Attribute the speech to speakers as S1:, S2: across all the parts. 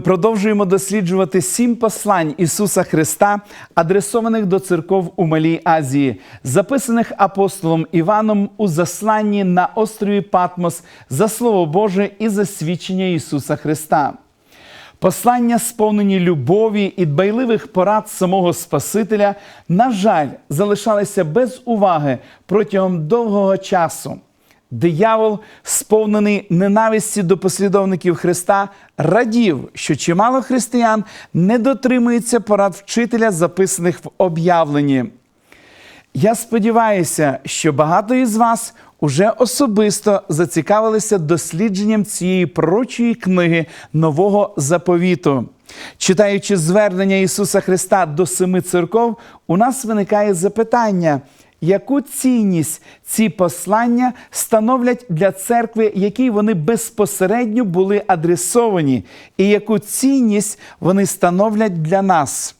S1: Продовжуємо досліджувати сім послань Ісуса Христа, адресованих до церков у Малій Азії, записаних апостолом Іваном у засланні на острові Патмос за Слово Боже і за свідчення Ісуса Христа. Послання, сповнені любові і дбайливих порад самого Спасителя, на жаль, залишалися без уваги протягом довгого часу. Диявол, сповнений ненависті до послідовників Христа, радів, що чимало християн не дотримуються порад вчителя, записаних в об'явленні. Я сподіваюся, що багато із вас уже особисто зацікавилися дослідженням цієї пророчої книги нового заповіту. Читаючи звернення Ісуса Христа до семи церков, у нас виникає запитання. Яку цінність ці послання становлять для церкви, якій вони безпосередньо були адресовані, і яку цінність вони становлять для нас?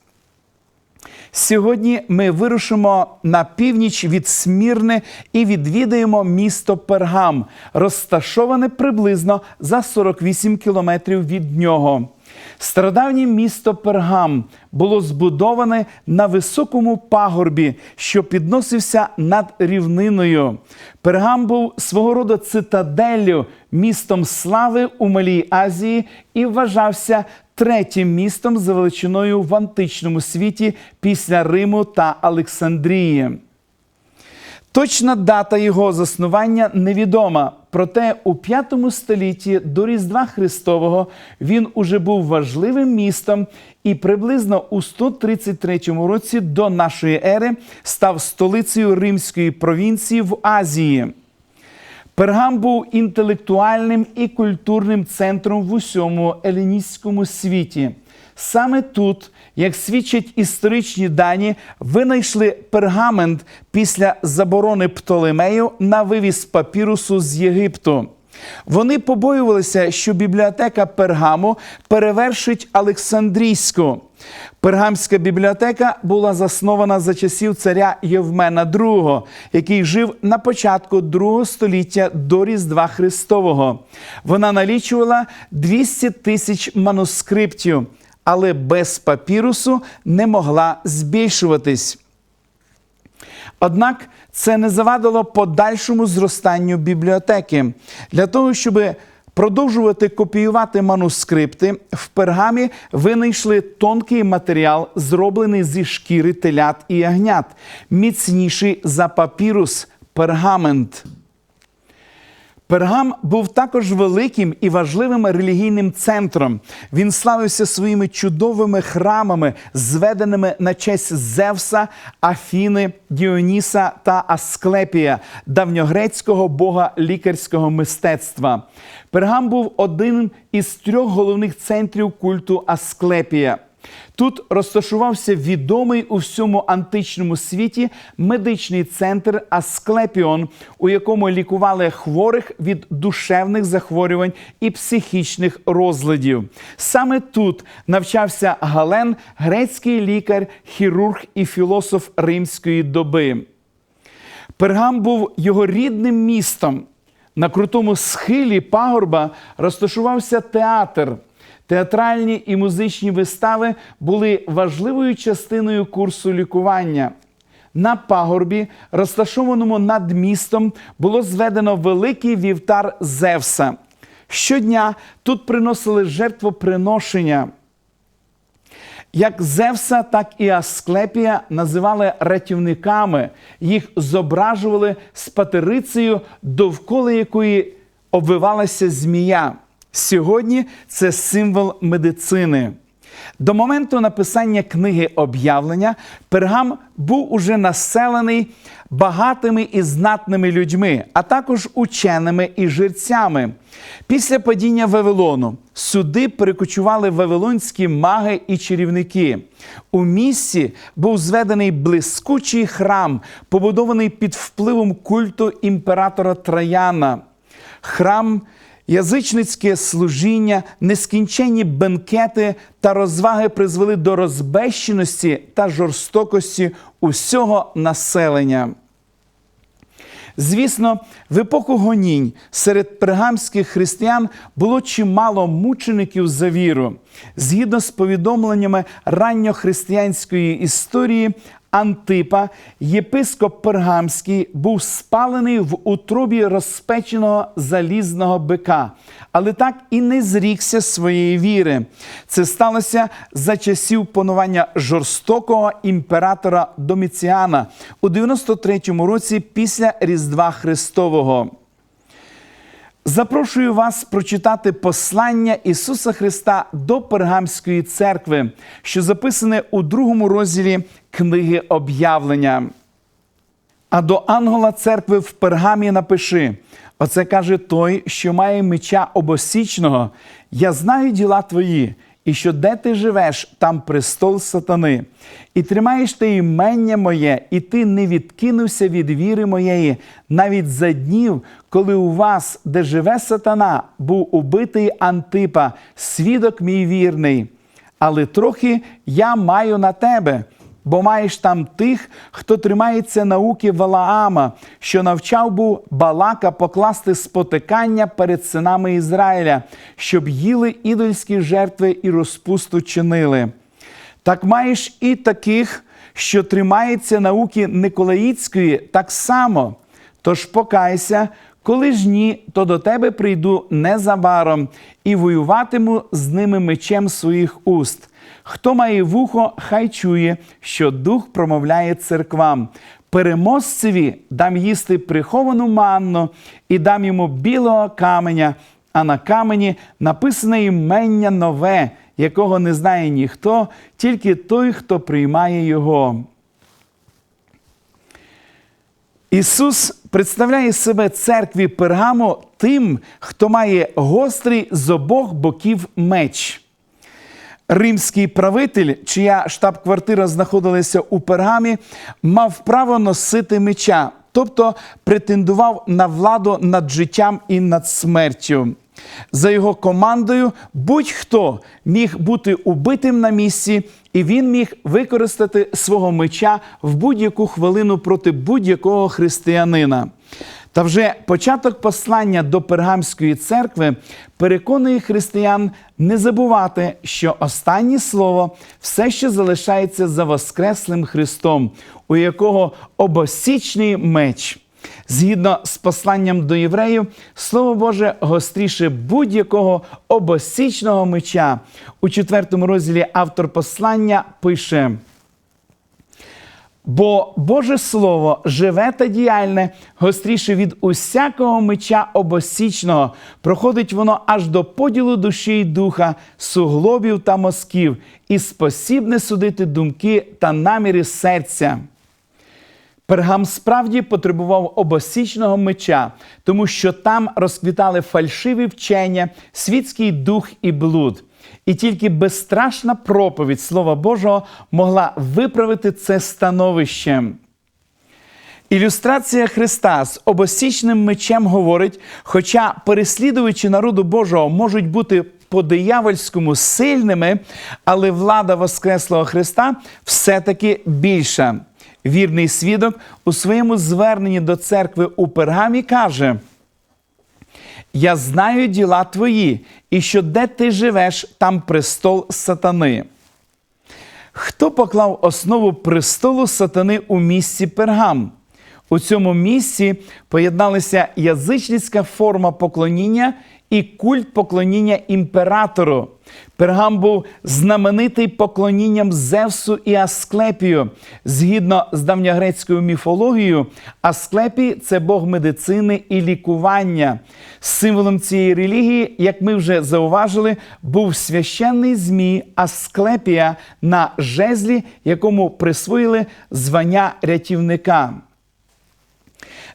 S1: Сьогодні ми вирушимо на північ від Смірни і відвідаємо місто Пергам, розташоване приблизно за 48 кілометрів від нього. Стародавнє місто Пергам було збудоване на високому пагорбі, що підносився над рівниною. Пергам був свого роду цитаделлю, містом слави у Малій Азії і вважався третім містом за величиною в античному світі після Риму та Олександрії. Точна дата його заснування невідома. Проте у V столітті до Різдва Христового він уже був важливим містом і приблизно у 133 році до нашої ери став столицею римської провінції в Азії. Пергам був інтелектуальним і культурним центром в усьому еліністському світі. Саме тут, як свідчать історичні дані, винайшли пергамент після заборони Птолемею на вивіз папірусу з Єгипту. Вони побоювалися, що бібліотека Пергаму перевершить Олександрійську. Пергамська бібліотека була заснована за часів царя Євмена II, який жив на початку другого століття до Різдва Христового. Вона налічувала 200 тисяч манускриптів, але без папірусу не могла збільшуватись. Однак це не завадило подальшому зростанню бібліотеки. Для того, щоб продовжувати копіювати манускрипти, в пергамі винайшли тонкий матеріал, зроблений зі шкіри телят і ягнят, міцніший за папірус пергамент. Пергам був також великим і важливим релігійним центром. Він славився своїми чудовими храмами, зведеними на честь Зевса, Афіни, Діоніса та Асклепія, давньогрецького бога лікарського мистецтва. Пергам був одним із трьох головних центрів культу Асклепія. Тут розташувався відомий у всьому античному світі медичний центр Асклепіон, у якому лікували хворих від душевних захворювань і психічних розладів. Саме тут навчався Гален, грецький лікар, хірург і філософ римської доби. Пергам був його рідним містом. На крутому схилі пагорба розташувався театр. Театральні і музичні вистави були важливою частиною курсу лікування. На пагорбі, розташованому над містом, було зведено великий вівтар Зевса. Щодня тут приносили жертвоприношення. Як Зевса, так і Асклепія називали рятівниками, їх зображували з патерицею, довкола якої обвивалася змія. Сьогодні це символ медицини. До моменту написання книги об'явлення Пергам був уже населений багатими і знатними людьми, а також ученими і жерцями. Після падіння Вавилону сюди перекочували вавилонські маги і чарівники. У місті був зведений блискучий храм, побудований під впливом культу імператора Траяна. Храм Язичницьке служіння, нескінченні бенкети та розваги призвели до розбещеності та жорстокості усього населення. Звісно, в епоху гонінь серед пергамських християн було чимало мучеників за віру. Згідно з повідомленнями ранньохристиянської історії, Антипа, єпископ Пергамський, був спалений в утробі розпеченого залізного бика, але так і не зрікся своєї віри. Це сталося за часів панування жорстокого імператора Доміціана у 93-му році після Різдва Христового. Запрошую вас прочитати послання Ісуса Христа до Пергамської церкви, що записане у другому розділі книги об'явлення. А до ангела церкви в Пергамі напиши: оце каже той, що має меча обосічного. Я знаю діла твої, і що де ти живеш, там престол сатани. І тримаєш ти імення моє, і ти не відкинувся від віри моєї, навіть за днів, коли у вас, де живе сатана, був убитий Антипа, свідок мій вірний. Але трохи я маю на тебе бо маєш там тих, хто тримається науки Валаама, що навчав був Балака покласти спотикання перед синами Ізраїля, щоб їли ідольські жертви і розпусту чинили. Так маєш і таких, що тримається науки Николаїцької, так само. Тож покайся, коли ж ні, то до тебе прийду незабаром і воюватиму з ними мечем своїх уст. Хто має вухо, хай чує, що дух промовляє церквам. Переможцеві дам їсти приховану манну і дам йому білого каменя, а на камені написане імення нове, якого не знає ніхто, тільки той, хто приймає його. Ісус представляє себе церкві Пергамо тим, хто має гострий з обох боків меч. Римський правитель, чия штаб-квартира знаходилася у Пергамі, мав право носити меча, тобто претендував на владу над життям і над смертю. За його командою будь-хто міг бути убитим на місці, і він міг використати свого меча в будь-яку хвилину проти будь-якого християнина. Та вже початок послання до Пергамської церкви переконує християн не забувати, що останнє слово все ще залишається за Воскреслим Христом, у якого обосічний меч. Згідно з посланням до євреїв, Слово Боже гостріше будь-якого обосічного меча. У четвертому розділі автор послання пише. Бо Боже Слово живе та діяльне, гостріше від усякого меча обосічного, проходить воно аж до поділу душі й духа, суглобів та мозків, і спосібне судити думки та наміри серця. Пергам справді потребував обосічного меча, тому що там розквітали фальшиві вчення, світський дух і блуд. І тільки безстрашна проповідь Слова Божого могла виправити це становище. Ілюстрація Христа з обосічним мечем говорить: хоча переслідувачі народу Божого можуть бути по-диявольському сильними, але влада Воскреслого Христа все-таки більша. Вірний свідок у своєму зверненні до церкви у Пергамі каже: Я знаю діла твої, і що де ти живеш, там престол сатани. Хто поклав основу престолу сатани у місці Пергам? У цьому місці поєдналися язичницька форма поклоніння і культ поклоніння імператору. Пергам був знаменитий поклонінням Зевсу і Асклепію. Згідно з давньогрецькою міфологією, Асклепій це бог медицини і лікування. Символом цієї релігії, як ми вже зауважили, був священний змій Асклепія на жезлі, якому присвоїли звання рятівника.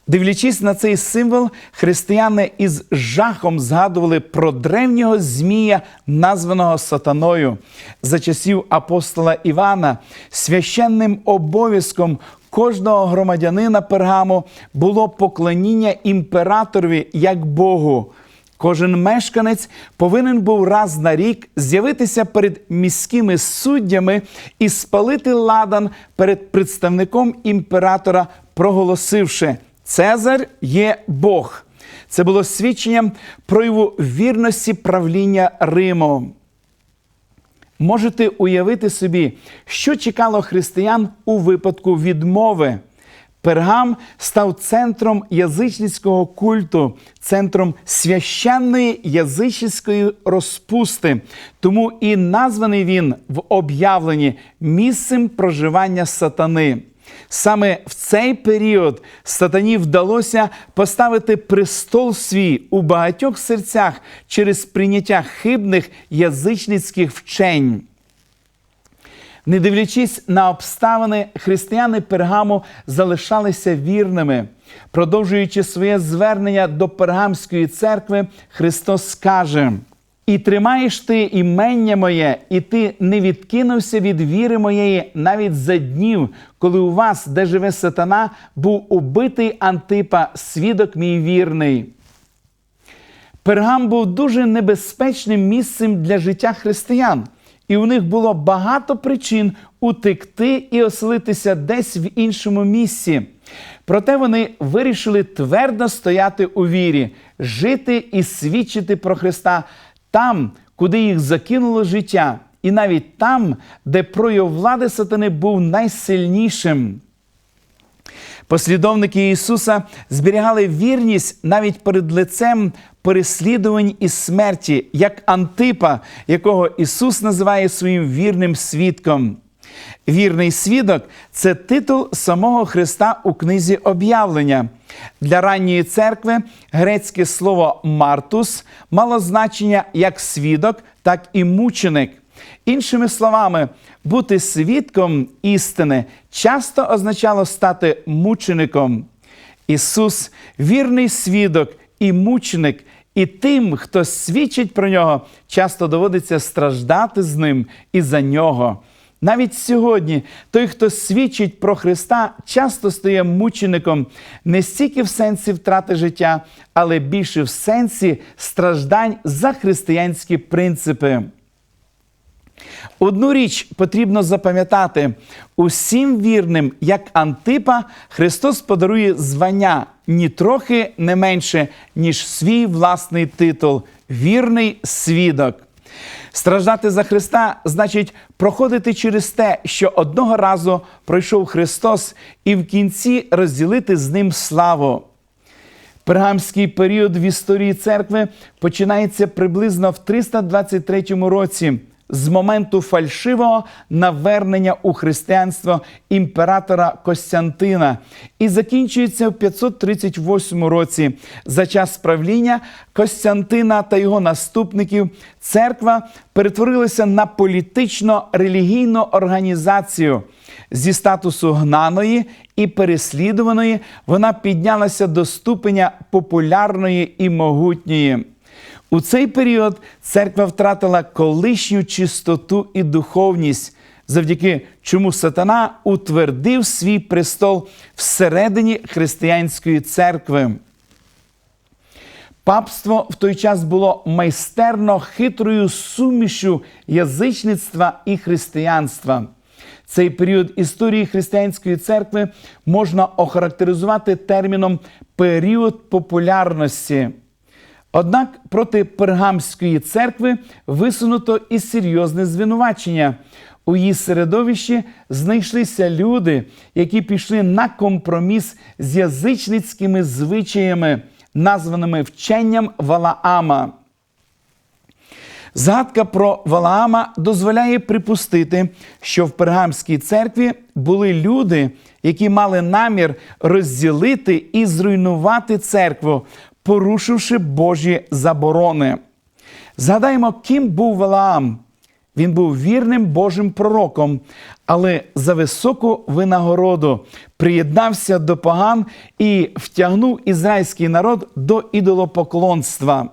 S1: Дивлячись на цей символ, християни із жахом згадували про древнього змія, названого сатаною. За часів апостола Івана священним обов'язком кожного громадянина Пергаму було поклоніння імператорові як Богу. Кожен мешканець повинен був раз на рік з'явитися перед міськими суддями і спалити ладан перед представником імператора, проголосивши Цезар є Бог. Це було свідченням прояву вірності правління Риму. Можете уявити собі, що чекало християн у випадку відмови. Пергам став центром язичницького культу, центром священної язичницької розпусти. Тому і названий він в об'явленні місцем проживання сатани. Саме в цей період сатані вдалося поставити престол свій у багатьох серцях через прийняття хибних язичницьких вчень. Не дивлячись на обставини, християни Пергаму залишалися вірними. Продовжуючи своє звернення до Пергамської церкви, Христос каже: І тримаєш ти імення моє, і ти не відкинувся від віри моєї навіть за днів, коли у вас, де живе сатана, був убитий Антипа, свідок мій вірний. Пергам був дуже небезпечним місцем для життя християн, і у них було багато причин утекти і оселитися десь в іншому місці. Проте вони вирішили твердо стояти у вірі, жити і свідчити про Христа там, куди їх закинуло життя, і навіть там, де прояв влади сатани був найсильнішим. Послідовники Ісуса зберігали вірність навіть перед лицем переслідувань і смерті, як Антипа, якого Ісус називає своїм вірним свідком. Вірний свідок це титул самого Христа у книзі об'явлення. Для ранньої церкви грецьке слово мартус мало значення як свідок, так і мученик. Іншими словами, бути свідком істини часто означало стати мучеником. Ісус вірний свідок і мученик, і тим, хто свідчить про нього, часто доводиться страждати з ним і за нього. Навіть сьогодні той, хто свідчить про Христа, часто стає мучеником не стільки в сенсі втрати життя, але більше в сенсі страждань за християнські принципи. Одну річ потрібно запам'ятати: усім вірним, як Антипа, Христос подарує звання нітрохи не менше, ніж свій власний титул вірний свідок. Страждати за Христа значить проходити через те, що одного разу пройшов Христос, і в кінці розділити з ним славу. Пергамський період в історії церкви починається приблизно в 323 році з моменту фальшивого навернення у християнство імператора Костянтина і закінчується в 538 році. За час правління Костянтина та його наступників церква перетворилася на політично-релігійну організацію. Зі статусу гнаної і переслідуваної вона піднялася до ступеня популярної і могутньої. У цей період церква втратила колишню чистоту і духовність, завдяки чому сатана утвердив свій престол всередині християнської церкви. Папство в той час було майстерно хитрою сумішю язичництва і християнства. Цей період історії християнської церкви можна охарактеризувати терміном період популярності. Однак проти Пергамської церкви висунуто і серйозне звинувачення. У її середовищі знайшлися люди, які пішли на компроміс з язичницькими звичаями, названими вченням Валаама. Згадка про Валаама дозволяє припустити, що в Пергамській церкві були люди, які мали намір розділити і зруйнувати церкву, порушивши Божі заборони. Згадаємо, ким був Валаам. Він був вірним Божим пророком, але за високу винагороду приєднався до поган і втягнув ізраїльський народ до ідолопоклонства.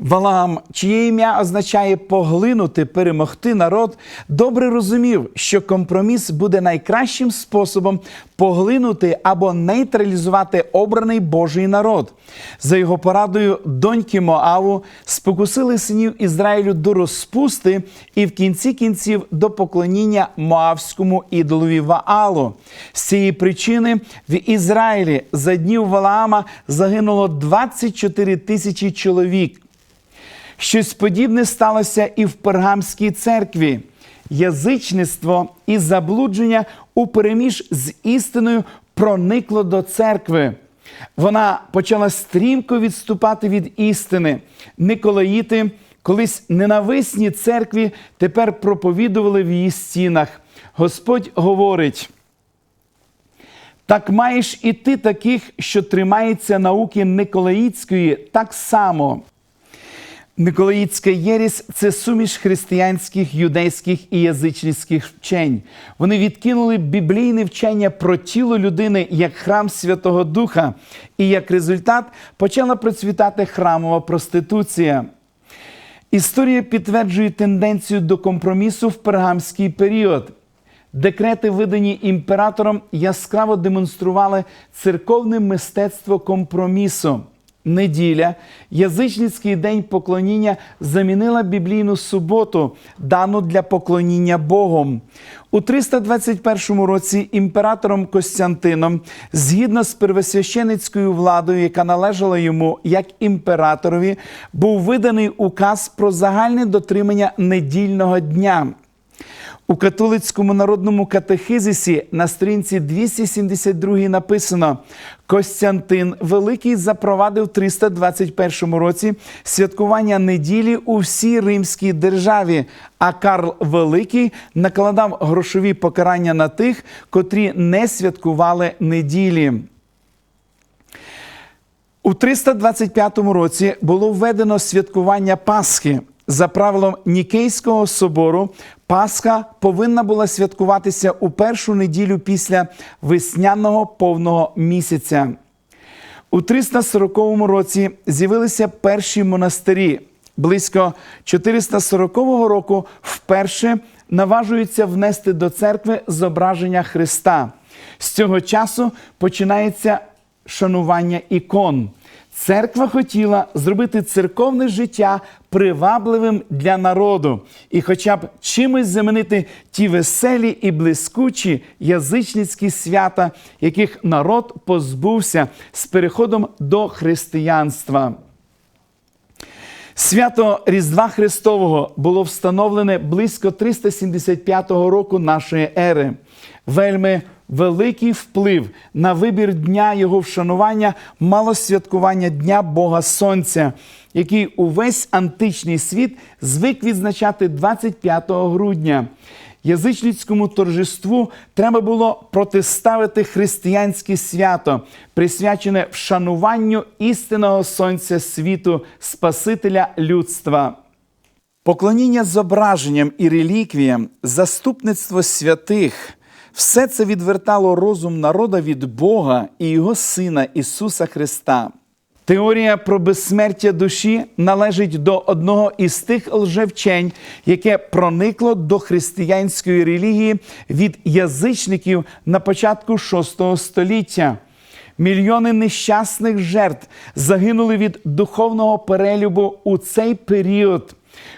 S1: Валаам, чиє ім'я означає поглинути, перемогти народ, добре розумів, що компроміс буде найкращим способом поглинути або нейтралізувати обраний Божий народ. За його порадою, доньки Моаву спокусили синів Ізраїлю до розпусти і в кінці кінців до поклоніння Моавському ідолові Ваалу. З цієї причини в Ізраїлі за днів Валаама загинуло 24 тисячі чоловік. Щось подібне сталося і в Пергамській церкві. Язичництво і заблудження упереміж з істиною проникло до церкви. Вона почала стрімко відступати від істини. Николаїти, колись ненависні церкві, тепер проповідували в її стінах. Господь говорить. Так маєш і ти таких, що тримаються науки Николаїцької, так само. Николаїцька єрість це суміш християнських, юдейських і язичницьких вчень. Вони відкинули біблійне вчення про тіло людини як храм Святого Духа, і як результат почала процвітати храмова проституція. Історія підтверджує тенденцію до компромісу в пергамський період. Декрети, видані імператором, яскраво демонстрували церковне мистецтво компромісу. Неділя, язичницький день поклоніння замінила біблійну суботу, дану для поклоніння Богом. У 321 році імператором Костянтином, згідно з первосвященицькою владою, яка належала йому як імператорові, був виданий указ про загальне дотримання недільного дня. У католицькому народному катехизисі на сторінці 272 написано: Костянтин Великий запровадив в 321 році святкування неділі у всій римській державі, а Карл Великий накладав грошові покарання на тих, котрі не святкували неділі. У 325 році було введено святкування Пасхи. За правилом Нікейського собору, Пасха повинна була святкуватися у першу неділю після весняного повного місяця. У 340 році з'явилися перші монастирі. Близько 440 року вперше наважуються внести до церкви зображення Христа. З цього часу починається шанування ікон. Церква хотіла зробити церковне життя привабливим для народу і, хоча б чимось замінити ті веселі і блискучі язичницькі свята, яких народ позбувся з переходом до християнства. Свято Різдва Христового було встановлене близько 375 року нашої ери. Вельми великий вплив на вибір дня його вшанування мало святкування Дня Бога Сонця, який увесь античний світ звик відзначати 25 грудня. Язичницькому торжеству треба було протиставити християнське свято, присвячене вшануванню істинного сонця світу, Спасителя людства. Поклоніння зображенням і реліквіям, заступництво святих все це відвертало розум народа від Бога і Його Сина Ісуса Христа. Теорія про безсмертя душі належить до одного із тих лжевчень, яке проникло до християнської релігії від язичників на початку VI століття. Мільйони нещасних жертв загинули від духовного перелюбу у цей період.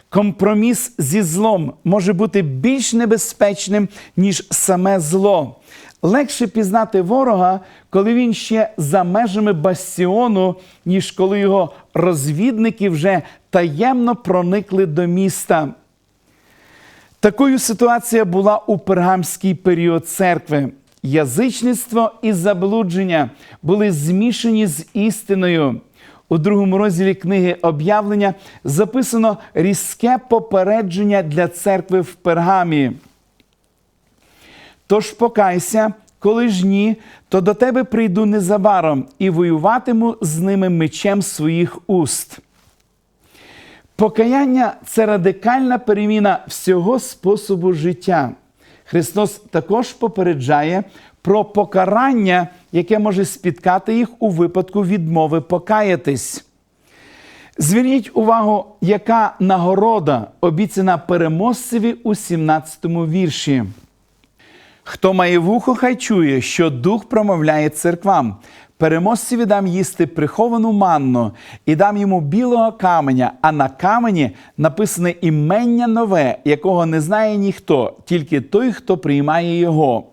S1: Компроміс зі злом може бути більш небезпечним, ніж саме зло. Легше пізнати ворога, коли він ще за межами бастіону, ніж коли його розвідники вже таємно проникли до міста. Такою ситуація була у пергамський період церкви. Язичництво і заблудження були змішані з істиною. У другому розділі книги об'явлення записано різке попередження для церкви в пергамі. Тож покайся, коли ж ні, то до тебе прийду незабаром і воюватиму з ними мечем своїх уст. Покаяння це радикальна переміна всього способу життя. Христос також попереджає про покарання, яке може спіткати їх у випадку відмови покаятись. Зверніть увагу, яка нагорода обіцяна переможцеві у 17 вірші. Хто має вухо, хай чує, що дух промовляє церквам. Переможцеві дам їсти приховану манну і дам йому білого каменя, а на камені написане імення нове, якого не знає ніхто, тільки той, хто приймає його.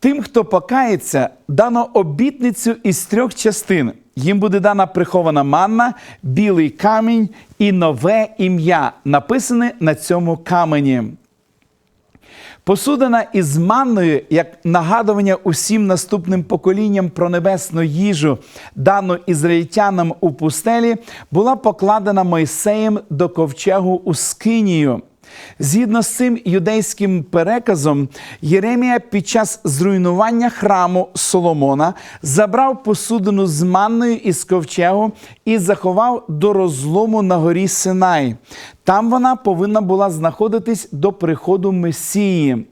S1: Тим, хто покається, дано обітницю із трьох частин. Їм буде дана прихована манна, білий камінь і нове ім'я, написане на цьому камені. Посудина із манною, як нагадування усім наступним поколінням про небесну їжу, дану ізраїльтянам у пустелі, була покладена Мойсеєм до ковчегу у Скинію. Згідно з цим юдейським переказом, Єремія під час зруйнування храму Соломона забрав посудину з манною із ковчегу і заховав до розлому на горі Синай. Там вона повинна була знаходитись до приходу Месії.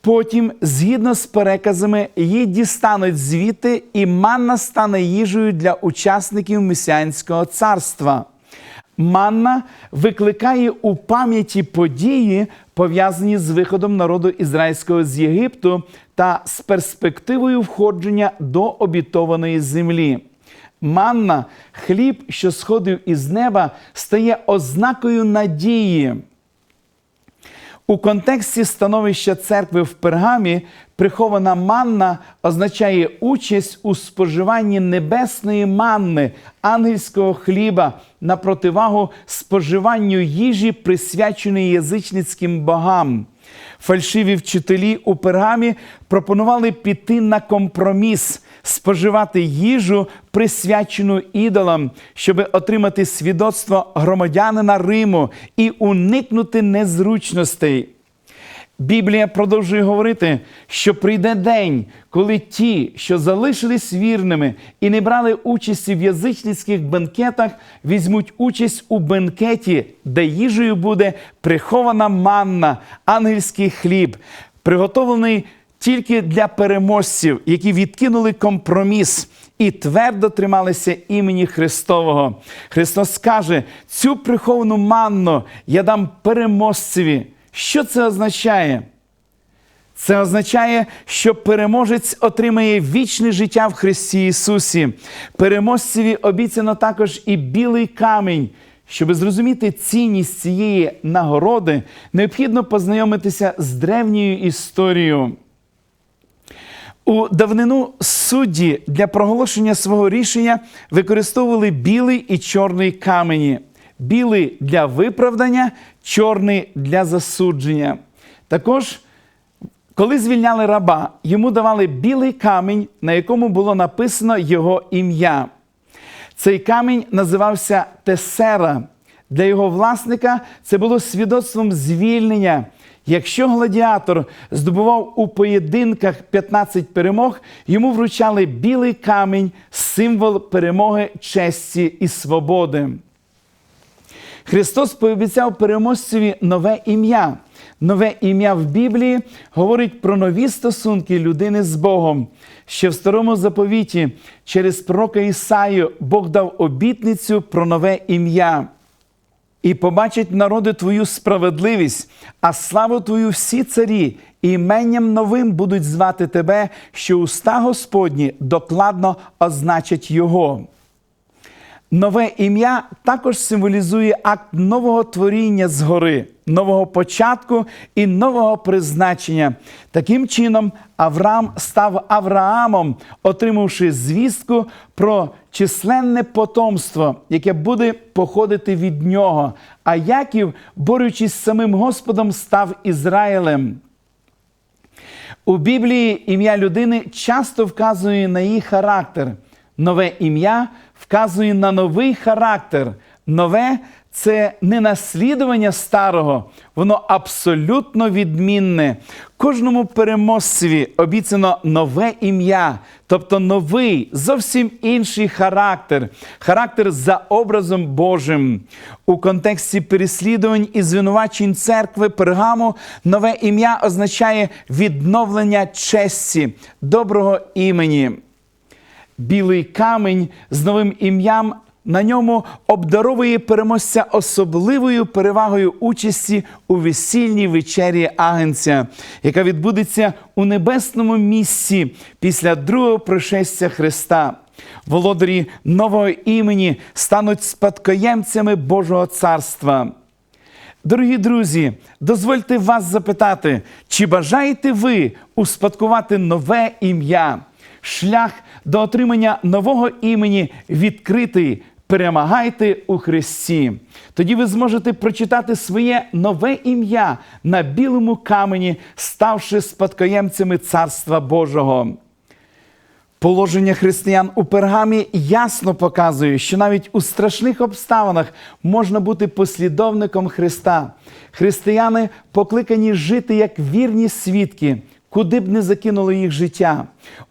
S1: Потім, згідно з переказами, її дістануть звідти, і манна стане їжею для учасників месіанського царства. Манна викликає у пам'яті події, пов'язані з виходом народу ізраїльського з Єгипту та з перспективою входження до обітованої землі. Манна, хліб, що сходив із неба, стає ознакою надії. У контексті становища церкви в пергамі прихована манна означає участь у споживанні небесної манни, ангельського хліба на противагу споживанню їжі, присвяченої язичницьким богам. Фальшиві вчителі у пергамі пропонували піти на компроміс, споживати їжу, присвячену ідолам, щоб отримати свідоцтво громадянина Риму і уникнути незручностей. Біблія продовжує говорити, що прийде день, коли ті, що залишились вірними і не брали участі в язичницьких бенкетах, візьмуть участь у бенкеті, де їжею буде прихована манна, ангельський хліб, приготовлений тільки для переможців, які відкинули компроміс. І твердо трималися імені Христового. Христос каже: цю приховану манну я дам переможцеві. Що це означає? Це означає, що переможець отримає вічне життя в Христі Ісусі. Переможцеві обіцяно також і білий камінь. Щоб зрозуміти цінність цієї нагороди, необхідно познайомитися з древньою історією. У давнину судді для проголошення свого рішення використовували білий і чорний камені. Білий для виправдання, чорний для засудження. Також, коли звільняли раба, йому давали білий камінь, на якому було написано його ім'я. Цей камінь називався Тесера. Для його власника це було свідоцтвом звільнення. Якщо гладіатор здобував у поєдинках 15 перемог, йому вручали білий камінь, символ перемоги, честі і свободи. Христос пообіцяв переможцеві нове ім'я. Нове ім'я в Біблії говорить про нові стосунки людини з Богом. Ще в старому заповіті через пророка Ісаю Бог дав обітницю про нове ім'я. І побачать народи твою справедливість, а славу твою всі царі, іменням новим будуть звати тебе, що уста Господні докладно означать Його. Нове ім'я також символізує акт нового творіння згори, нового початку і нового призначення. Таким чином, Авраам став Авраамом, отримавши звістку про численне потомство, яке буде походити від нього. А Яків, борючись з самим Господом, став Ізраїлем. У Біблії ім'я людини часто вказує на її характер. Нове ім'я вказує на новий характер. Нове це не наслідування старого, воно абсолютно відмінне. Кожному переможцеві обіцяно нове ім'я, тобто новий, зовсім інший характер, характер за образом Божим. У контексті переслідувань і звинувачень церкви Пергаму нове ім'я означає відновлення честі, доброго імені. Білий камінь з новим ім'ям на ньому обдаровує переможця особливою перевагою участі у весільній вечері Агенця, яка відбудеться у небесному місці після другого пришестя Христа. Володарі нового імені стануть спадкоємцями Божого царства. Дорогі друзі, дозвольте вас запитати, чи бажаєте ви успадкувати нове ім'я? Шлях до отримання нового імені відкритий. Перемагайте у Христі. Тоді ви зможете прочитати своє нове ім'я на білому камені, ставши спадкоємцями Царства Божого. Положення християн у пергамі ясно показує, що навіть у страшних обставинах можна бути послідовником Христа. Християни покликані жити як вірні свідки, куди б не закинуло їх життя.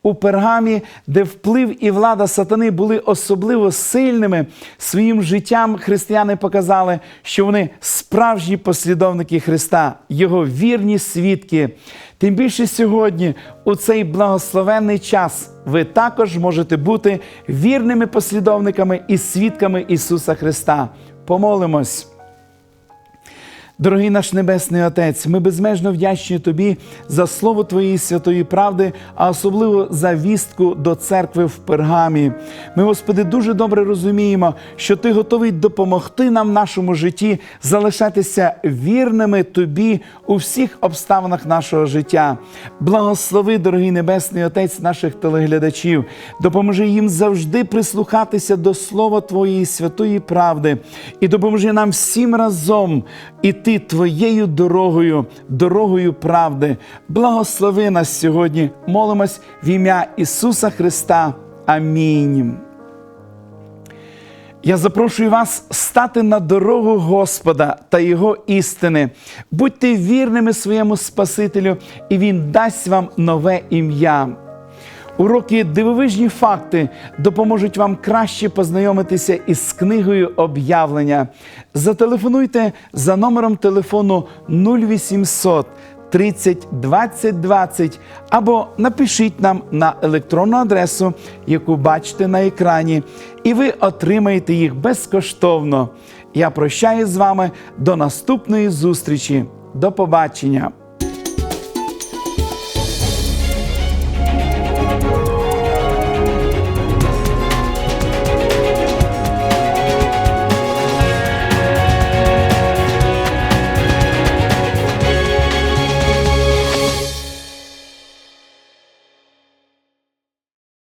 S1: У пергамі, де вплив і влада сатани були особливо сильними, своїм життям християни показали, що вони справжні послідовники Христа, Його вірні свідки. Тим більше сьогодні, у цей благословенний час, ви також можете бути вірними послідовниками і свідками Ісуса Христа. Помолимось. Дорогий наш Небесний Отець, ми безмежно вдячні Тобі за слово Твоєї святої правди, а особливо за вістку до церкви в пергамі. Ми, Господи, дуже добре розуміємо, що Ти готовий допомогти нам в нашому житті залишатися вірними Тобі у всіх обставинах нашого життя. Благослови, дорогий Небесний Отець, наших телеглядачів, допоможи їм завжди прислухатися до слова Твоєї святої правди і допоможи нам всім разом іти Твоєю дорогою, дорогою правди. Благослови нас сьогодні. Молимось в ім'я Ісуса Христа. Амінь. Я запрошую вас стати на дорогу Господа та Його істини. Будьте вірними своєму Спасителю, і Він дасть вам нове ім'я. Уроки Дивовижні факти допоможуть вам краще познайомитися із книгою об'явлення. Зателефонуйте за номером телефону 0800 30 20 20 або напишіть нам на електронну адресу, яку бачите на екрані, і ви отримаєте їх безкоштовно. Я прощаюсь з вами до наступної зустрічі. До побачення!